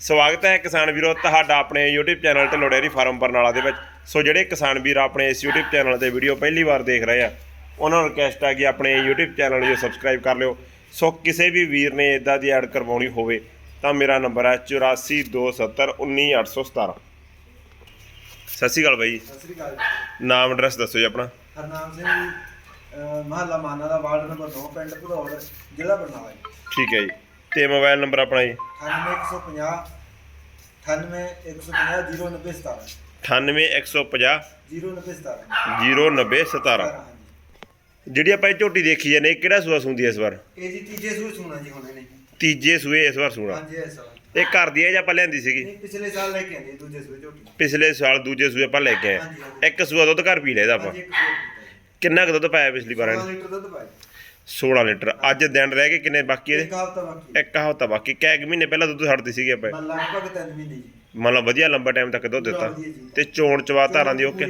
ਸਵਾਗਤ ਹੈ ਕਿਸਾਨ ਵੀਰੋ ਤੁਹਾਡਾ ਆਪਣੇ YouTube ਚੈਨਲ ਤੇ ਲੋੜੇਰੀ ਫਾਰਮ ਬਰਨਾਲਾ ਦੇ ਵਿੱਚ। ਸੋ ਜਿਹੜੇ ਕਿਸਾਨ ਵੀਰ ਆਪਣੇ ਇਸ YouTube ਚੈਨਲ ਤੇ ਵੀਡੀਓ ਪਹਿਲੀ ਵਾਰ ਦੇਖ ਰਹੇ ਆ ਉਹਨਾਂ ਨੂੰ ਰਿਕਵੈਸਟ ਹੈ ਕਿ ਆਪਣੇ YouTube ਚੈਨਲ ਨੂੰ ਸਬਸਕ੍ਰਾਈਬ ਕਰ ਲਿਓ। ਸੋ ਕਿਸੇ ਵੀ ਵੀਰ ਨੇ ਇਦਾਂ ਦੀ ਐਡ ਕਰਵਾਉਣੀ ਹੋਵੇ ਤਾਂ ਮੇਰਾ ਨੰਬਰ ਹੈ 8427191817 ਸਤਿ ਸ਼੍ਰੀ ਅਕਾਲ ਬਾਈ। ਸਤਿ ਸ੍ਰੀ ਅਕਾਲ ਨਾਮ ਐਡਰੈਸ ਦੱਸੋ ਜੀ ਆਪਣਾ। ਹਰਨਾਮ ਸਿੰਘ ਜੀ ਮਹੱਲਾ ਮਾਨਾ ਦਾ ਵਾਰਡ ਨੰਬਰ 9 ਪਿੰਡ ਭਦੌੜ ਜ਼ਿਲ੍ਹਾ ਬਰਨਾਲਾ ਜੀ। ਠੀਕ ਹੈ ਜੀ। ਤੇ ਮੋਬਾਈਲ ਨੰਬਰ ਆਪਣਾ ਜੀ। 98150 98150 0917 98150 0917 09017 ਹਾਂਜੀ। ਜਿਹੜੀ ਆਪਾਂ ਇਹ ਝੋਟੀ ਦੇਖੀ ਜਾਂਦੇ ਇਹ ਕਿਹੜਾ ਸੂਆ ਸੁੰਦੀ ਇਸ ਵਾਰ? ਇਹ ਜੀ ਤੀਜੇ ਸੂਰ ਸੁਣਾ ਜੀ ਹੁਣ ਇਹਨੇ। ਤੀਜੇ ਸੂਏ ਇਸ ਵਾਰ ਸੂਣਾ। ਹਾਂਜੀ ਇਹ ਘਰ ਦੀ ਹੈ ਜਾਂ ਆਪਾਂ ਲੈਂਦੀ ਸੀਗੀ? ਨਹੀਂ ਪਿਛਲੇ ਸਾਲ ਲੈ ਕੇ ਆਂਦੇ ਦੂਜੇ ਸੂਰ ਝੋਟੀ। ਪਿਛਲੇ ਸਾਲ ਦੂਜੇ ਸੂਏ ਆਪਾਂ ਲੈ ਕੇ ਆਏ ਹਾਂਜੀ, ਹਾਂਜੀ। ਇੱਕ ਸੂਆ ਦੁੱਧ ਘਰ ਪੀ ਲਿਆ ਇਹਦਾ ਆਪਾਂ। ਹਾਂਜੀ ਇੱਕ ਸੂਰ ਕਿੰਨਾ ਕੁ ਦੁੱਧ ਪਾਇਆ ਪਿਛਲੀ ਵਾਰ 16 ਲੀਟਰ ਦੁੱਧ ਪਾਈ 16 ਲੀਟਰ। ਅੱਜ ਦਿਨ ਰਹਿ ਗਏ ਕਿੰਨੇ ਬਾਕੀ ਇਹਦੇ? ਇੱਕ ਹਫ਼ਤਾ ਬਾਕੀ। ਇੱਕ ਹਫ਼ਤਾ ਬਾਕੀ। ਪਹਿਲਾਂ ਦੁੱਧ ਛੱਡਦੀ ਸੀਗੀ ਆਪਾਂ। ਬਸ ਲਗਭਗ ਵਧੀਆ ਲੰਬਾ ਟਾਈਮ ਤੱਕ ਦੁੱਧ ਦਿੱਤਾ। ਤੇ ਚੋਣ ਚਵਾ ਧਾਰਾਂ ਦੀ ਓਕੇ?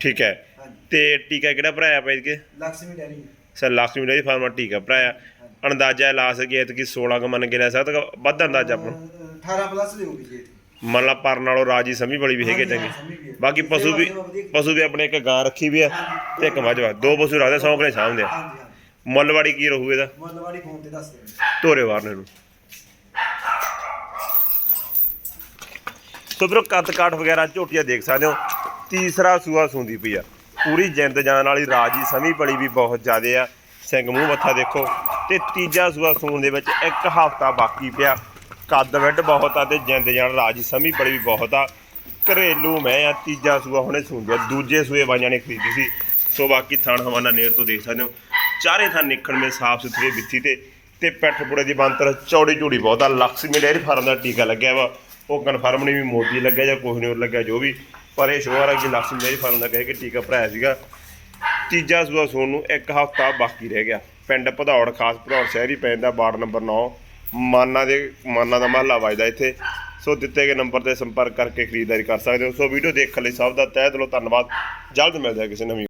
ਠੀਕ ਹੈ। ਤੇ ਟੀਕਾ ਕਿਹੜਾ ਭਰਾਇਆ ਪੈ ਕੇ ਸਰ ਲక్ష్ਮੀ ਡੇਰੀ ਫਾਰਮਾ ਟੀਕਾ ਭਰਾਇਆ। ਅੰਦਾਜ਼ਾ ਲਾ ਸਕੀਏ ਕਿ 16 ਕ ਮੰਨ ਕੇ ਲੈ ਸਕਦਾ ਵੱਧ ਅੰਦਾਜ਼ਾ ਆਪਾਂ 18 ਪਲੱਸ ਦੀ ਹੋ ਗਈ ਜੀ। ਮੰਨ ਲਾ ਪਰ ਨਾਲੋਂ ਰਾਜੀ ਸਮੀ ਬੜੀ ਵੀ ਹੈਗੇ ਚੰਗੇ। ਬਾਕੀ ਪਸ਼ੂ ਵੀ। ਪਸ਼ੂ ਵੀ ਆਪਣੇ ਇੱਕ ਗਾਂ ਰੱਖੀ ਵੀ ਆ ਤੇ ਇੱਕ ਮੱਝ ਵਾ। ਦੋ ਪਸ਼ੂ ਰੱਖਦੇ ਸੌਂਕਣੇ ਸਾਹਮਣੇ ਹਾਂਜੀ ਹਾਂ ਮੁੱਲਵਾੜੀ ਕੀ ਰਹੂ ਇਹਦਾ? ਮੁੱਲਵਾੜੀ ਫੋਨ ਤੇ ਦੱਸ ਦੇ ਧੋਰੇ ਵਾਰਨੇ ਨੂੰ। ਸੋ ਵੀਰੋ ਕੱਦ ਕਾਠ ਵਗੈਰਾ ਝੋਟੀਆਂ ਦੇਖ ਸਕਦੇ ਹੋ। ਤੀਸਰਾ ਸੂਆ ਸੁੰਦੀ ਪਈ ਆ। ਪੂਰੀ ਜਿੰਦ ਜਾਨ ਵਾਲੀ ਰਾਜੀ ਸਮੀ ਬੜੀ ਵੀ ਬਹੁਤ ਜ਼ਿਆਦੇ ਆ। ਸਿੰਘ ਮੂੰਹ ਮੱਥਾ ਦੇਖੋ। ਤੇ ਤੀਜਾ ਸੂਆ ਸੂਣ ਦੇ ਵਿੱਚ ਇੱਕ ਹਫ਼ਤਾ ਬਾਕੀ ਪਿਆ। ਕੱਦ ਵੱਡ ਬਹੁਤ ਆ ਤੇ ਜਿੰਦ ਜਾਨ ਰਾਜ ਸਮੀ ਬੜੀ ਵੀ ਬਹੁਤ ਆ। ਘਰੇਲੂ ਮੈਂ ਆ, ਤੀਜਾ ਸੂਆ ਹੁਣੇ ਸੂੰਗਿਆ ਦੂਜੇ ਸੂਏ ਬਾਈਆਂ ਨੇ ਖਰੀਦੀ ਸੀ। ਸੋ ਬਾਕੀ ਥਣ ਹਵਾਨਾ ਨੇੜ ਤੋਂ ਦੇਖ ਸਕਦੇ ਹੋ। ਚਾਰੇ ਥਾਂ ਨਿਕਣ ਮੇ ਸਾਫ਼ ਸੁਥਰੇ ਬਿੱਥੀ ਤੇ ਤੇ ਪੈਟਰਪੁਰੇ ਦੀ ਬੰਤਰ ਚੌੜੀ ਝੂੜੀ ਬਹੁਤ ਆ। ਲਕਸ਼ਮੀ ਡੇਅਰੀ ਫਾਰਮ ਦਾ ਟੀਕਾ ਲੱਗਿਆ ਵਾ। ਉਹ ਕਨਫਰਮ ਨਹੀਂ ਵੀ ਮੋਦੀ ਲੱਗਿਆ ਜਾਂ ਕੋਈ ਨਹੀਂ ਲੱਗਿਆ, ਜੋ ਵੀ। ਪਰ ਇਹ ਸ਼ੋਰ ਆ ਕਿ ਲਕਸ਼ਮੀ ਡੇਅਰੀ ਫਾਰਮ ਦਾ ਕਹਿ ਕੇ ਟੀਕਾ ਭਰਾਇਆ ਸੀਗਾ। ਤੀਜਾ ਸੂਆ ਸੋਣ ਨੂੰ ਇੱਕ ਹਫ਼ਤਾ ਬਾਕੀ ਰਹਿ ਗਿਆ। ਪਿੰਡ ਭਦੌੜ, ਖਾਸ ਭਦੌੜ ਸ਼ਹਿਰੀ ਪੈਂਦਾ, ਵਾਰਡ ਨੰਬਰ 9 ਮਾਨਾ ਦੇ, ਮਾਨਾ ਦਾ ਮਹੱਲਾ ਵੱਜਦਾ ਇੱਥੇ। ਸੋ ਦਿੱਤੇ ਗਏ ਨੰਬਰ ਤੇ ਸੰਪਰਕ ਕਰਕੇ ਖਰੀਦਦਾਰੀ ਕਰ ਸਕਦੇ ਹੋ। ਸੋ ਵੀਡੀਓ ਦੇਖਣ ਲਈ ਸਭ ਦਾ ਤਹਿ ਦਿਲੋਂ ਧੰਨਵਾਦ। ਜਲਦ ਮਿਲਦੇ ਹਾਂ ਕਿਸੇ ਨਵੀਂ